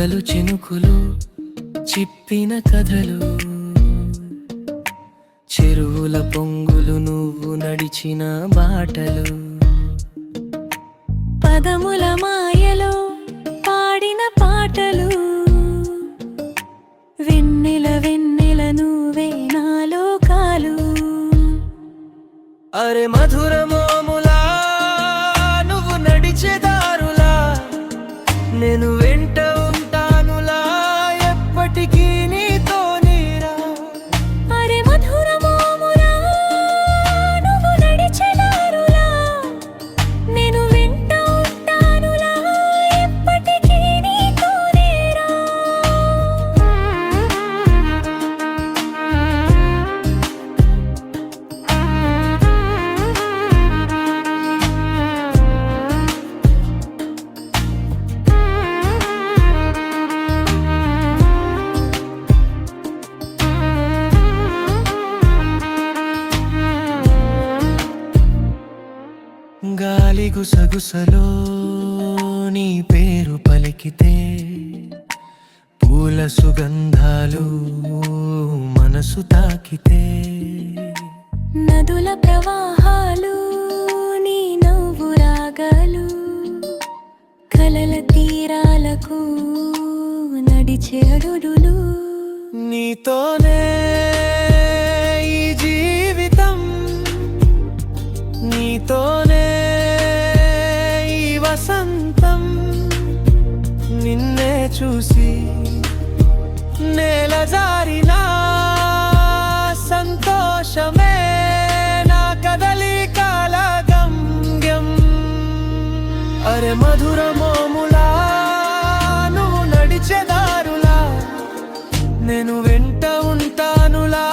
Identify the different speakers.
Speaker 1: చుక్కలు చినుకులు చిప్పిన కథలు. చెరువుల పొంగులు నువ్వు నడిచిన బాటలు.
Speaker 2: పదముల మాయలో పాడిన పాటలు. వెన్నెల వెన్నెల నువ్వే నాలో కాలు
Speaker 1: అరే మధురమోములా గాలి గుసగుసలో నీ పేరు పలికితే పూల సుగంధాలు మనసు తాకితే
Speaker 2: నదుల ప్రవాహాలు నీ నవ్వు రాగాలు కలల తీరాలకు నడిచే అడుగులు.
Speaker 1: నీతోనే దిగజారిన సంతోషమే నా కదలి కదలికాల గమ్యం అరే మధురమోములా నువ్వు నడిచెదారులా నేను వెంట ఉంటానులా.